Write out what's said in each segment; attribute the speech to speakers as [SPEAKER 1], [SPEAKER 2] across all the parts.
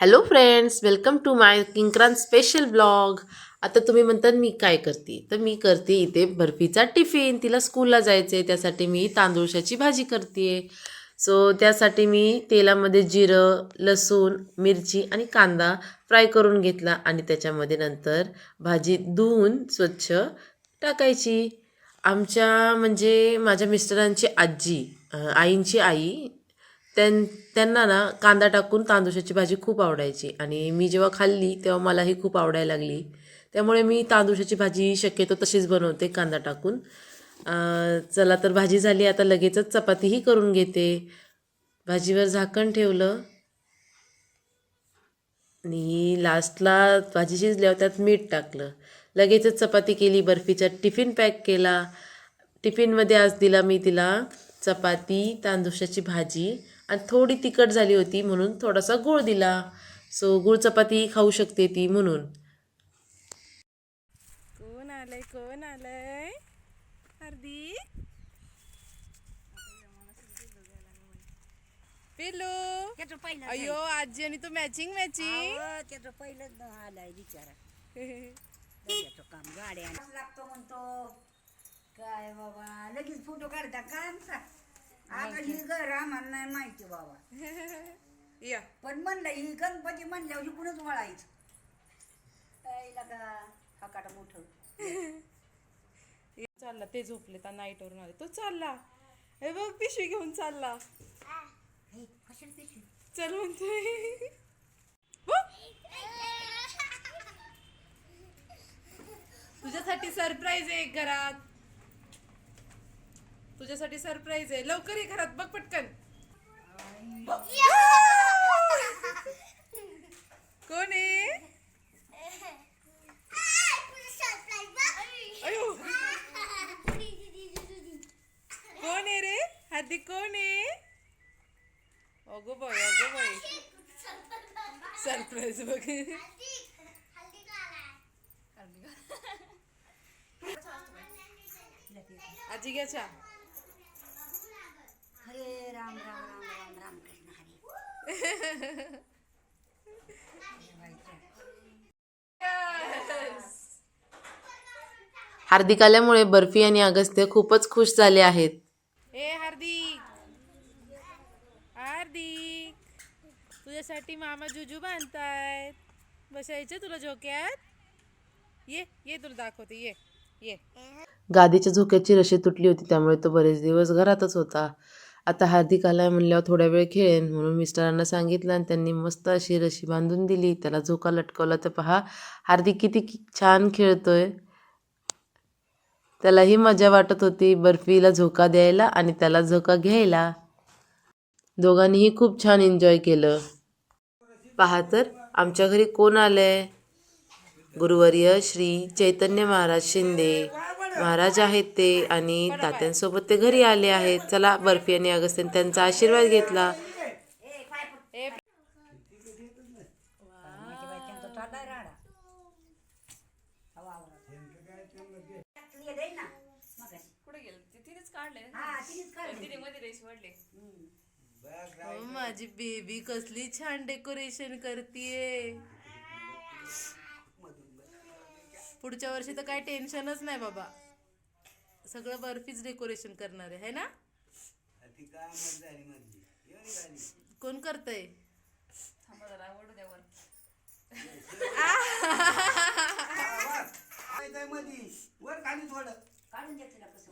[SPEAKER 1] Hello friends welcome to my Kinkrant special blog आता तुम्ही म्हणतात मी काय करते? तर मी करते इथे बर्फीचा टिफिन तिला स्कूलला जायचं आहे त्यासाठी मी तांदूळशाची भाजी करते. सो त्यासाठी मी तेलामध्ये जिरं लसूण मिरची आणि कांदा फ्राय करून घेतला आणि त्याच्यामध्ये नंतर भाजी धुवून स्वच्छ टाकायची. आमच्या म्हणजे माझ्या मिस्टरांची आजी आईंची आई त्यां त्यांना ना कांदा टाकून तांदुशाची भाजी खूप आवडायची. आणि मी जेव्हा खाल्ली तेव्हा मलाही खूप आवडायला लागली. त्यामुळे मी तांदुशाची भाजी शक्यतो तशीच बनवते कांदा टाकून. चला तर भाजी झाली आता लगेचच चपातीही करून घेते. भाजीवर झाकण ठेवलं. आणि लास्टला भाजी शिजल्यावर त्यात मीठ टाकलं. लगेचच चपाती केली बर्फीचा टिफिन पॅक केला. टिफिनमध्ये आज दिला मी तिला चपाती तांदुशाची भाजी. आणि थोडी तिखट झाली होती म्हणून थोडासा गूळ दिला. सो गूळ चपाती खाऊ शकते ती म्हणून.
[SPEAKER 2] कोण आलंय कोण आलंय?
[SPEAKER 3] त्याचं पहिलं
[SPEAKER 2] अयो आजी आणि तू मॅचिंग मॅचिंग
[SPEAKER 3] त्याचं पहिलंच आलाय बिचारा काम गाड्या लागतो म्हणतो. काय बाबा लगेच फोटो काढता का आमचा? आता ही घर आम्हाला नाही माहिती बाबा.
[SPEAKER 2] या.
[SPEAKER 3] पण म्हणलं ही गणपती म्हणल्यावर इकडूनच वळायचं. का? हकाट मोठं.
[SPEAKER 2] चालला ते झोपले त्या नाईट वरून आले. तो चालला. हे बघ पिशवी घेऊन चालला.
[SPEAKER 3] हे, कशाला पिशवी?
[SPEAKER 2] चल म्हणतोय. हो. तुझ्यासाठी सरप्राईज आहे एक घरात. तुझ्यासाठी सरप्राईज आहे. लवकर ये घरात बघ पटकन. कोण आहे? कोण आहे रे? हार्दिक कोण आहे? अगो बाय अगो बाय सरप्राईज बघ. आजी घ्या चहा.
[SPEAKER 3] हरे राम राम राम राम राम कृष्ण हरी.
[SPEAKER 1] हार्दिक आल्यामुळे बर्फी आणि अगस्त्य खूपच खुश झाले आहेत.
[SPEAKER 2] ए हार्दिक. हार्दिक. तुझ्यासाठी मामा जुजू बांधतायत. बसायचं तुला झोक्यात? ये ये तुला दाखवते ये ये.
[SPEAKER 1] गादीच्या झोक्याची रशी तुटली होती त्यामुळे तो बरेच दिवस घरातच होता. आता हार्दिक आलाय म्हणल्यावर थोड्या वेळ खेळेन म्हणून मिस्टरांना सांगितलं आणि त्यांनी मस्त अशी रशी बांधून दिली. त्याला झोका लटकवला. तर पहा हार्दिक किती छान छान खेळतोय. त्यालाही मजा वाटत होती. बर्फीला झोका द्यायला आणि त्याला झोका घ्यायला. दोघांनीही खूप छान एन्जॉय केलं. पहा तर आमच्या घरी कोण आलं आहे गुरुवर्य श्री चैतन्य महाराज शिंदे. महाराज आहेत ते आणि तात्यांसोबत ते घरी आले आहेत चला बर्फी आणि अगस्त्यन त्यांचा आशीर्वाद घेतला
[SPEAKER 3] माझ्या बायकोचा चाललाय राडा वावरात. ये दे ना, मगाशी.
[SPEAKER 2] कुठे गेलं तिनेच काढले
[SPEAKER 3] हा, तिनेच काढली.
[SPEAKER 2] तिने मध्ये रेस वाढले
[SPEAKER 3] हम्म.
[SPEAKER 2] माझी बेबी कसली छान डेकोरेशन करतीये पुढच्या वर्षी तर काय टेन्शनच नाही बाबा. सगळं बर्फीच डेकोरेशन करणार आहे है ना? कोण करतय.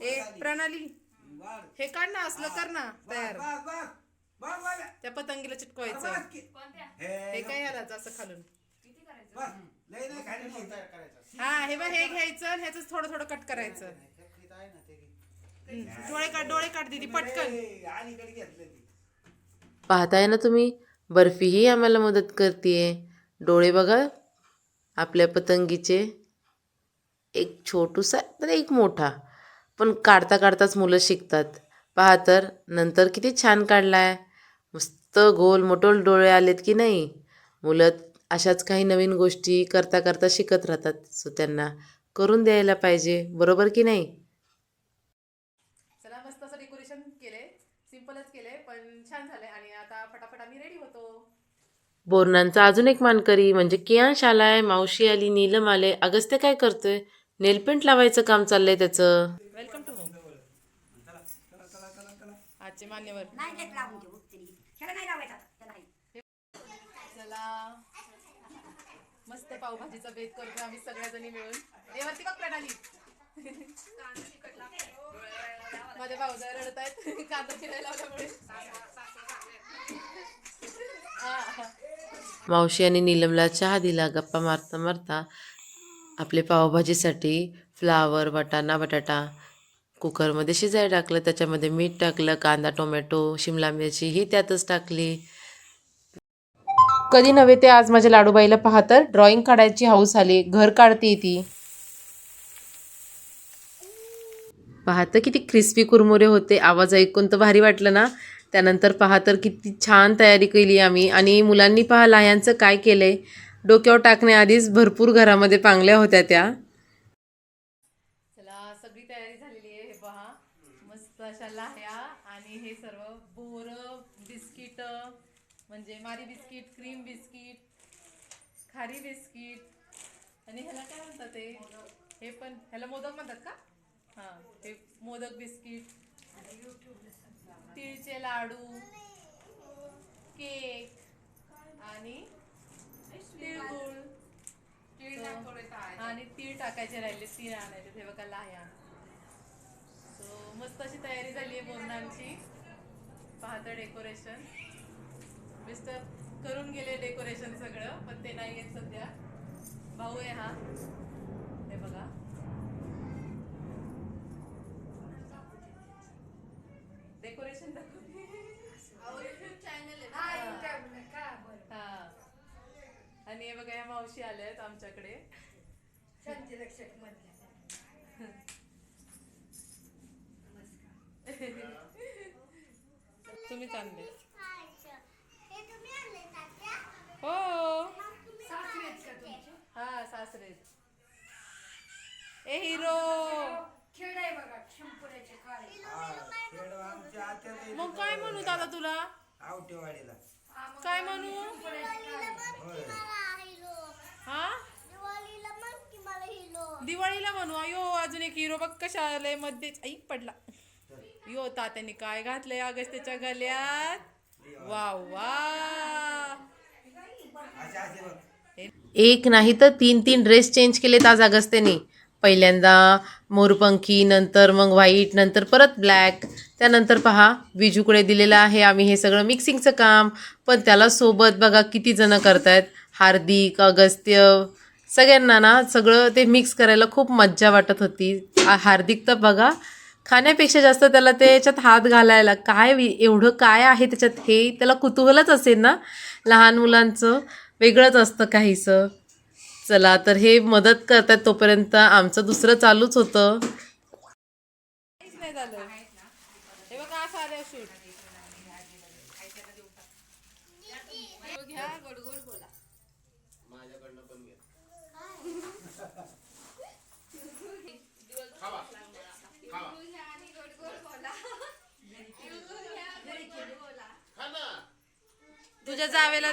[SPEAKER 2] ए प्रणाली. हे काढ ना असलं कर ना तयार. त्या पतंगीला चिटकवायचं. हे काय याला असं खालून. हा हे बघ हे घ्यायचं आणि ह्याच थोडं थोडं कट करायचं. हम्म, डोळे काढ डोळे काढ दिदी पटकन.
[SPEAKER 1] पाहताय ना तुम्ही? बर्फीही आम्हाला मदत करते डोळे बघा आपल्या पतंगीचे. एक छोटूसा तर एक मोठा. पण काढता काढताच मुलं शिकतात. पहा तर नंतर किती छान काढलाय. मस्त गोल मोठोल डोळे आलेत की नाही? मुलं अशाच काही नवीन गोष्टी करता करता शिकत राहतात. सो त्यांना करून द्यायला पाहिजे. बरोबर की नाही?
[SPEAKER 2] चला मस्त असं डेकोरेशन केलंय. सिम्पलच केलंय पण छान झालंय. आणि आता फटाफट आम्ही रेडी होतो.
[SPEAKER 1] बोरणांचा अजून एक मानकरी म्हणजे कियांश आलाय मावशी आली नीलम आले. अगस्त्य काय करतोय? नेलपेंट लावायचं काम चाललंय त्याचं.
[SPEAKER 2] वेलकम टू आजचे मान्यवर.
[SPEAKER 3] नाही लावून घेऊ. नाही लावायचा. त्याला.
[SPEAKER 2] चला. मस्त पावभाजीचा बेत करतो आम्ही सगळ्याजणी मिळून. ए बघ प्रणाली. माझे भाऊजा रडत आहेत कांदा चिरायला लावल्यामुळे.
[SPEAKER 1] मावशी आणि नीलमला चहा दिला गप्पा मारता मारता आपले पावभाजीसाठी फ्लावर वाटाणा बटाटा कुकरमध्ये शिजायला टाकलं त्याच्यामध्ये मीठ टाकलं कांदा टोमॅटो शिमला मिरची ही त्यातच टाकली. कधी नव्हे ते आज माझ्या लाडूबाईला पाहतर ड्रॉइंग काढायची हाऊस आली. घर काढते ती. पाहतं किती क्रिस्पी कुरमुरे होते. आवाज ऐकून तर भारी वाटलं ना? त्यानंतर पहा तर किती छान तयारी केली आम्ही. आणि मुलांनी पहा लाह्यांचं काय केलंय. डोक्यावर टाकण्याआधीच भरपूर घरामध्ये पांगल्या होत्या त्या.
[SPEAKER 2] चला सगळी तयारी झालेली आहे. हे पहा. मस्त अशा लाह्या आणि हे सर्व बोरं बिस्किट म्हणजे Marie biscuit cream biscuit khari biscuit. आणि ह्याला काय म्हणतात ते? हे पण ह्याला मोदक म्हणतात का? हां हे मोदक बिस्किट तिळचे लाडू केक आणि तिळगुळ. आणि तीळ टाकायचे राहिले तीळ आणायचे. ते बघा लाह्या सो मस्त अशी तयारी झाली आहे बोरणांची. पाहतं डेकोरेशन मिस्टर करून गेले डेकोरेशन सगळं पण ते नाही आहेत सध्या. भाऊ आहे हा. हे बघा. डेकोरेशन हा. आणि हे बघा या मावशी आल्या आहेत आमच्याकडे तुम्ही चांगले हो हा सासरे ए हिरो. मग काय म्हणू दादा तुला?
[SPEAKER 4] आवटेवाडीला.
[SPEAKER 2] काय म्हणू? हा? दिवाळीला म्हणू? अयो अजून एक हिरो बघ कशा आलायमध्ये आई पडला. यो तात्याने काय घातलंय अगस्त्याच्या गल्यात वाव वा
[SPEAKER 4] असे बघ.
[SPEAKER 1] एक नाही तर तीन तीन ड्रेस चेंज केलेत आज अगस्त्याने पहिल्यांदा मोरपंखी नंतर मग व्हाईट नंतर परत ब्लॅक. त्यानंतर पहा विजूकडे दिलेलं आहे. आम्ही हे सगळं मिक्सिंगचं काम पण त्याला सोबत बघा किती जण करतायत. हार्दिक अगस्त्य सगळ्यांना ना सगळं ते मिक्स करायला खूप मज्जा वाटत होती. हार्दिक तर बघा खाण्यापेक्षा जास्त त्याला त्याच्यात हात घालायला काय एवढं काय आहे त्याच्यात? हे त्याला कुतूहलच असेल ना? लहान मुलांचं वेगळंच असतं काहीसं. चला तर हे मदत करतात तोपर्यंत आमचं दुसरं चालूच होतं.
[SPEAKER 2] नाही झालं हे बघा शूट घ्या तुझ्या जावेला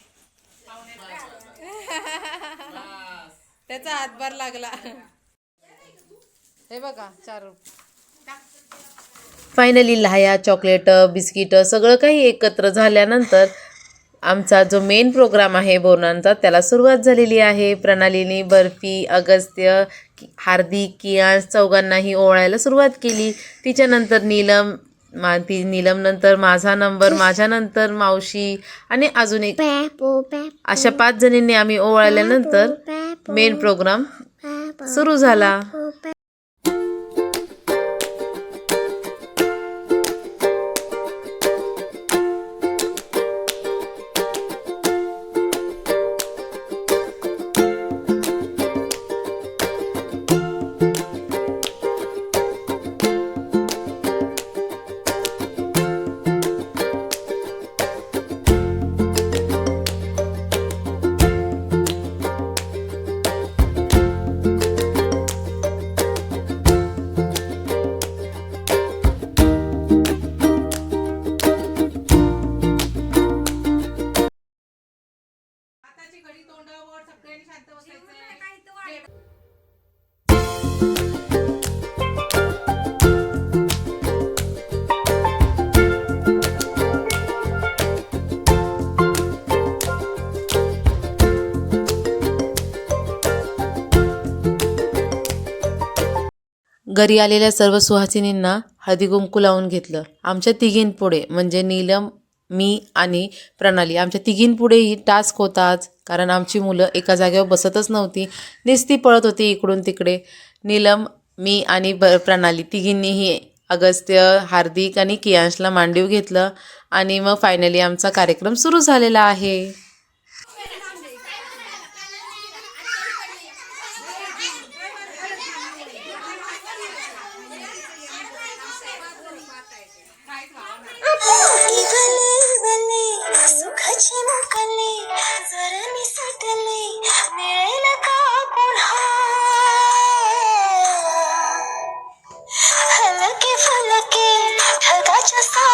[SPEAKER 2] त्याचा हातभार लागला. हे बघा चार.
[SPEAKER 1] फायनली लाह्या चॉकलेट बिस्किट सगळं काही एकत्र झाल्यानंतर आमचा जो मेन प्रोग्राम आहे बोरणांचा त्याला सुरुवात झालेली आहे. प्रणालीने बर्फी अगस्त्य हार्दिक किया चौघांनाही ओवाळायला सुरुवात केली. तिच्यानंतर नीलम मा ती नीलम नंतर माझा नंबर माझ्यानंतर मावशी आणि अजून एक. अशा पाच जणींनी आम्ही ओवाळल्यानंतर मेन प्रोग्राम सुरू झाला. घरी आलेल्या सर्व सुहासिनींना हळदी कुंकू लावून घेतलं. आमच्या तिघींपुढे म्हणजे नीलम मी आणि प्रणाली आमच्या तिघींपुढेही टास्क होताच कारण आमची मुलं एका जागेवर बसतच नव्हती. नुसती पळत होती इकडून तिकडे. नीलम मी आणि ब प्रणाली तिघींनीही अगस्त्य हार्दिक आणि कियांशला मांडीव घेतलं आणि मग फायनली आमचा कार्यक्रम सुरू झालेला आहे.
[SPEAKER 5] just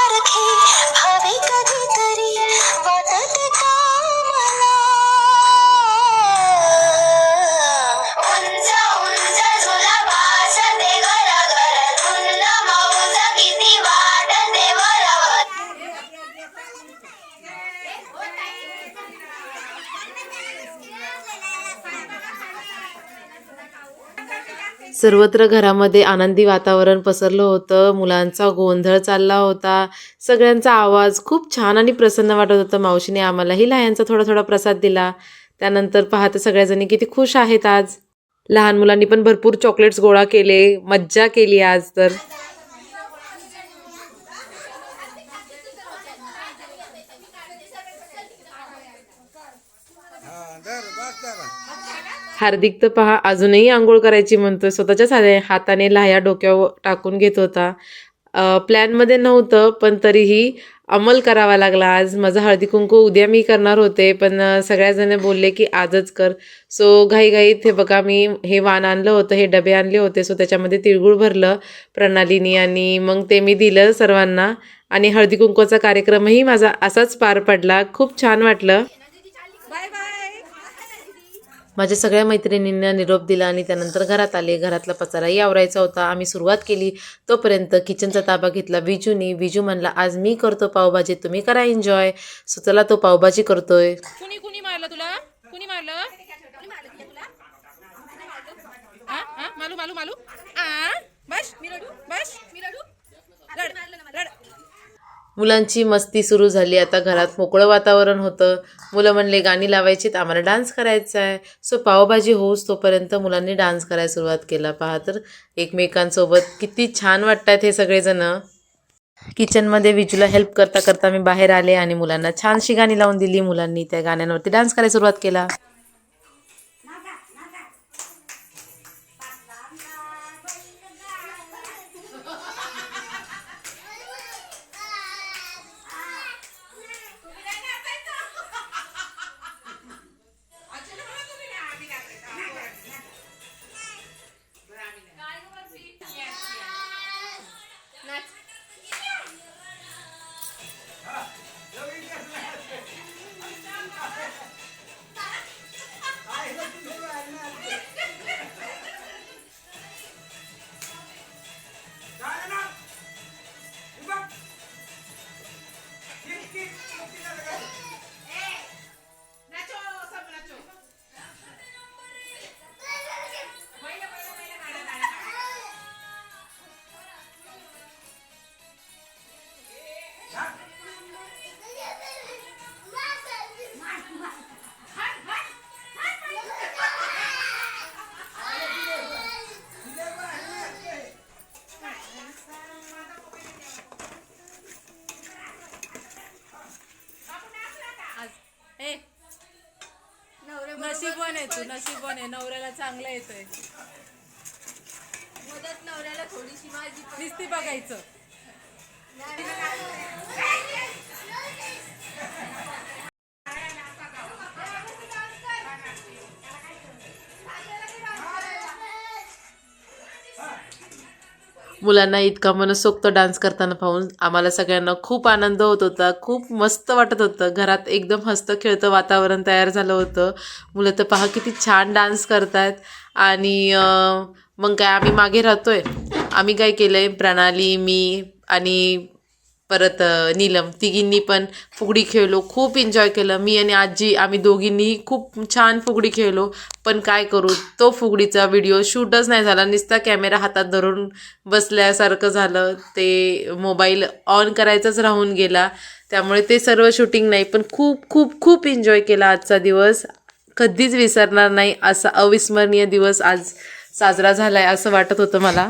[SPEAKER 1] सर्वत्र घरामध्ये आनंदी वातावरण पसरलं होतं. मुलांचा गोंधळ चालला होता. सगळ्यांचा आवाज खूप छान आणि प्रसन्न वाटत होतं. मावशीने आम्हालाही लहानचा थोडा थोडा प्रसाद दिला. त्यानंतर पाहतं सगळ्याजणी किती खुश आहेत आज. लहान मुलांनी पण भरपूर चॉकलेट्स गोळा केले. मज्जा केली आज तर
[SPEAKER 4] हा धर बस जरा
[SPEAKER 1] हार्दिक तर पहा अजूनही आंघोळ करायची म्हणतोय. स्वतःच्या साध्या हाताने लाह्या डोक्यावर टाकून घेत होता. प्लॅनमध्ये नव्हतं पण तरीही अंमल करावा लागला. आज माझं हळदी कुंकू उद्या मी करणार होते पण सगळ्याजण बोलले की आजच कर. सो घाईघाईत हे बघा मी हे वाण आणलं होतं हे डबे आणले होते सो त्याच्यामध्ये तिळगुळ भरलं प्रणालीनी आणि मग ते मी दिलं सर्वांना. आणि हळदी कुंकूचा कार्यक्रमही माझा असाच पार पडला. खूप छान वाटलं. माझ्या सगळ्या मैत्रिणींना निरोप दिला आणि त्यानंतर घरात आले. घरातला पसाराही आवरायचा होता. आम्ही सुरुवात केली. तोपर्यंत किचनचा ताबा घेतला. विजूनी विजू म्हणला आज मी करतो पावभाजी. तुम्ही करा एन्जॉय सो चला तो पावभाजी करतोय.
[SPEAKER 2] कुणी कुणी मारलं तुला? कुणी मारलं? मालू मालू मालू. बस मी रडू बस मी रडू. रड रड.
[SPEAKER 1] मुलांची मस्ती सुरू झाली. आता घरात मोकळं वातावरण होतं. मुलं म्हणले गाणी लावायची तर आम्हाला डान्स करायचा आहे. सो पावभाजी होऊच तोपर्यंत मुलांनी डान्स करायला सुरुवात केला. पहा तर एकमेकांसोबत किती छान वाटतात हे सगळेजणं. किचनमध्ये विजूला हेल्प करता करता मी बाहेर आले आणि मुलांना छानशी गाणी लावून दिली. मुलांनी त्या गाण्यांवरती डान्स करायला सुरुवात केला.
[SPEAKER 2] आहे तू नशीबवान आहे नवऱ्याला चांगलं येतंय.
[SPEAKER 6] मदत नवऱ्याला थोडीशी माझी
[SPEAKER 2] नुसती बघायचं.
[SPEAKER 1] मुलांना इतका मनसोक्त डान्स करताना पाहून आम्हाला सगळ्यांना खूप आनंद होत होता. खूप मस्त वाटत होतं. घरात एकदम हसतं खेळतं वातावरण तयार झालं होतं. मुलं तर पहा किती छान डान्स करतायत. आणि मग काय आम्ही मागे राहतोय. आम्ही काय केलं आहे प्रणाली मी आणि परत नीलम. तिघींनी पण फुगडी खेळलो. खूप एन्जॉय केलं. मी आणि आजी आम्ही दोघींनी खूप छान फुगडी खेळलो. पण काय करू तो फुगडीचा व्हिडिओ शूटच नाही झाला. नुसता कॅमेरा हातात धरून बसल्यासारखं झालं. ते मोबाईल ऑन करायचाच राहून गेला. त्यामुळे ते सर्व शूटिंग नाही पण खूप खूप खूप एन्जॉय केला आजचा दिवस. कधीच विसरणार नाही असा अविस्मरणीय दिवस आज साजरा झाला आहे असं वाटत होतं मला.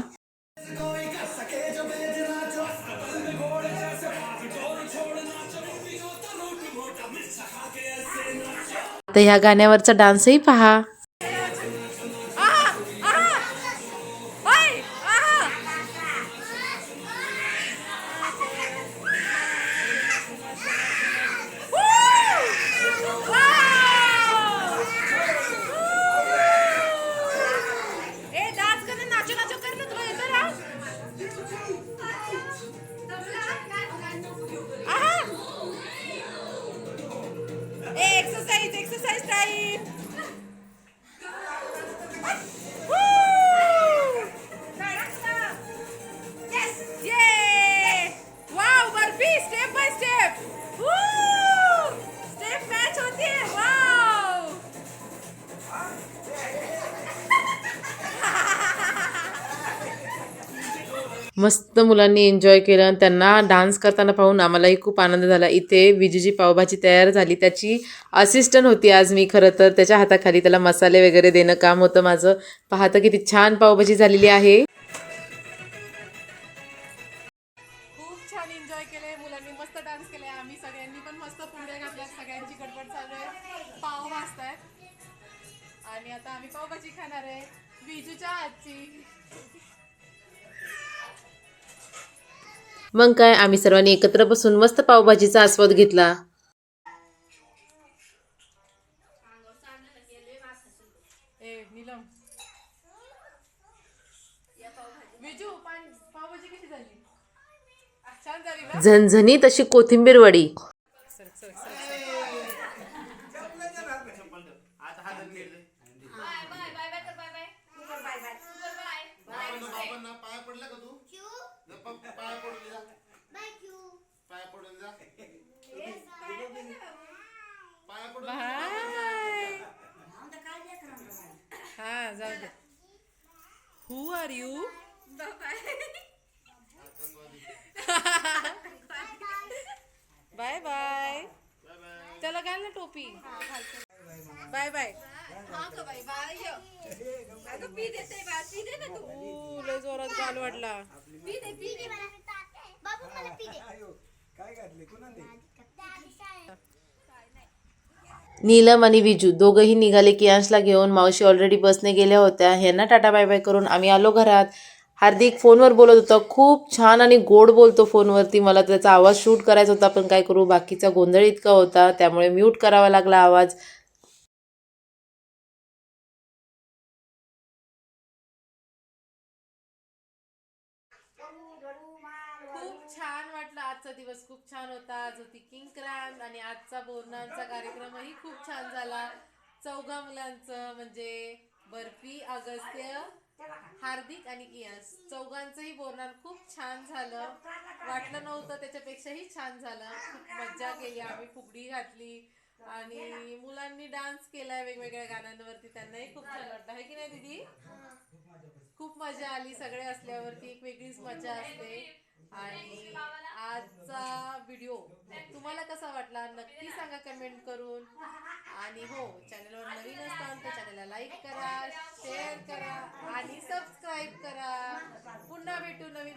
[SPEAKER 1] आता ह्या गाण्यावरचा डान्सही पहा. मस्त मुलांनी एन्जॉय केलं आणि त्यांना डान्स करताना पाहून आम्हालाही खूप आनंद झाला. इथे विजूची पावभाजी तयार झाली. त्याची असिस्टंट होती आज मी खरं तर. त्याच्या हाताखाली त्याला मसाले वगैरे देणं काम होतं माझं. पाहतं किती छान पावभाजी झालेली आहे.
[SPEAKER 2] खूप छान एन्जॉय केले मुलांनी मस्त डान्स केले आम्ही सगळ्यांनी पण मस्त पुढे घातल्या सगळ्यांची गडबड चालू आहे. पाव भाजतायत आणि आता आम्ही पावभाजी खाणार आहे. विजूच्या आजची.
[SPEAKER 1] मग काय आम्ही सर्वांनी एकत्र बसून मस्त पावभाजीचा आस्वाद घेतला.
[SPEAKER 2] ए नीलम. विजू पाणी पावभाजी कशी झाली? छान झाली ना?
[SPEAKER 1] झणझणीत अशी कोथिंबीर वडी.
[SPEAKER 6] बाय बाय बाय बाय कर bye. Bye bye. Bye bye. Bye
[SPEAKER 4] बाबांना पाया पडला का तू? जा पा- पाया पडून जा. पाया पडून जा. पाया पडून
[SPEAKER 2] बाय हा जाऊ दे. Who are you bye bye त्याला घाल ना टोपी. बाय बाय
[SPEAKER 6] हा का य. अगं पी देते पी दे ना तू
[SPEAKER 2] लय जोरात गाल वाढला
[SPEAKER 6] पी दे पी दे
[SPEAKER 5] बाबू मला पी दे
[SPEAKER 1] नीलम आणि विजू दोघंही निघाले कियांशला घेऊन मावशी ऑलरेडी बसने गेल्या होत्या. ह्यांना टाटा बाय बाय करून आम्ही आलो घरात. हार्दिक फोनवर बोलत होता. खूप छान आणि गोड बोलतो फोनवरती. मला त्याचा आवाज शूट करायचा होता पण काय करू? बाकीचा गोंधळ इतका होता त्यामुळे म्यूट करावा लागला आवाज.
[SPEAKER 2] छान होता. आज होती किंक्रांत आणि आजचा बोरणांचा कार्यक्रमही खूप छान झाला. चौघा मुलांचं म्हणजे बर्फी अगस्त्य हार्दिक आणि इयास. चौघांचंही बोरणार खूप छान झालं. वाटलं नव्हतं त्याच्यापेक्षाही छान झालं. खूप मज्जा केली आम्ही फुगडी घातली. आणि मुलांनी डान्स केलाय वेगवेगळ्या गाण्यांवरती. त्यांनाही खूप छान वाटलं. आहे की नाही दीदी? खूप मजा आली. सगळे असल्यावरती एक वेगळीच मजा असते. आणि आजचा व्हिडिओ तुम्हाला कसा वाटला? नक्की सांगा कमेंट करून. आणि हो चॅनलवर नवीन असताल तर चॅनलला लाईक करा शेअर करा आणि सबस्क्राईब करा. पुन्हा भेटू नवीन